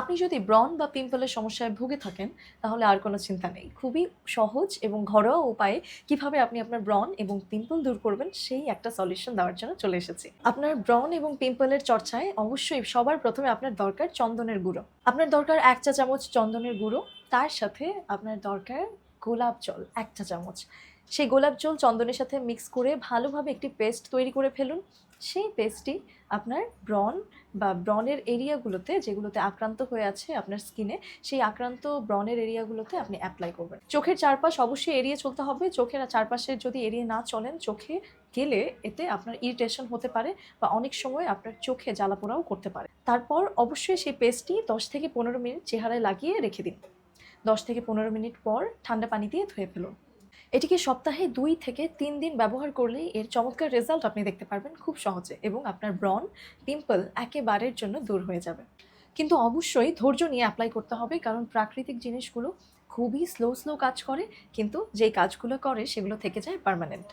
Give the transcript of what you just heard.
আপনি যদি ব্রন বা পিম্পলের সমস্যায় ভুগে থাকেন, তাহলে আর কোনো চিন্তা নেই। খুবই সহজ এবং ঘরোয়া উপায়ে কীভাবে আপনি আপনার ব্রন এবং পিম্পল দূর করবেন, সেই একটা সলিউশন দেওয়ার জন্য চলে এসেছি। আপনার ব্রন এবং পিম্পলের চর্চায় অবশ্যই সবার প্রথমে আপনার দরকার চন্দনের গুঁড়ো। আপনার দরকার এক চা চামচ চন্দনের গুঁড়ো, তার সাথে আপনার দরকার গোলাপ জল, এক চা চামচ সেই গোলাপ জল চন্দনের সাথে মিক্স করে ভালোভাবে একটি পেস্ট তৈরি করে ফেলুন। সেই পেস্টটি আপনার ব্রন বা ব্রনের এরিয়াগুলোতে যেগুলোতে আক্রান্ত হয়ে আছে আপনার স্কিনে সেই আক্রান্ত ব্রনের এরিয়াগুলোতে আপনি অ্যাপ্লাই করবেন। চোখের চারপাশ অবশ্যই এড়িয়ে চলতে হবে। চোখের চারপাশে যদি এড়িয়ে না চলেন, চোখে গেলে এতে আপনার ইরিটেশন হতে পারে বা অনেক সময় আপনার চোখে জ্বালাপোড়াও করতে পারে। তারপর অবশ্যই সেই পেস্টটি দশ থেকে পনেরো মিনিট চেহারায় লাগিয়ে রেখে দিন। দশ থেকে পনেরো মিনিট পর ঠান্ডা পানি দিয়ে ধুয়ে ফেলুন। এটিকে সপ্তাহে দুই থেকে তিন দিন ব্যবহার করলেই এর চমৎকার রেজাল্ট আপনি দেখতে পারবেন খুব সহজে এবং আপনার ব্রন পিম্পল একেবারের জন্য দূর হয়ে যাবে। কিন্তু অবশ্যই ধৈর্য নিয়ে অ্যাপ্লাই করতে হবে কারণ প্রাকৃতিক জিনিসগুলো খুবই স্লো স্লো কাজ করে, কিন্তু যেই কাজগুলো করে সেগুলো থেকে যায় পার্মানেন্ট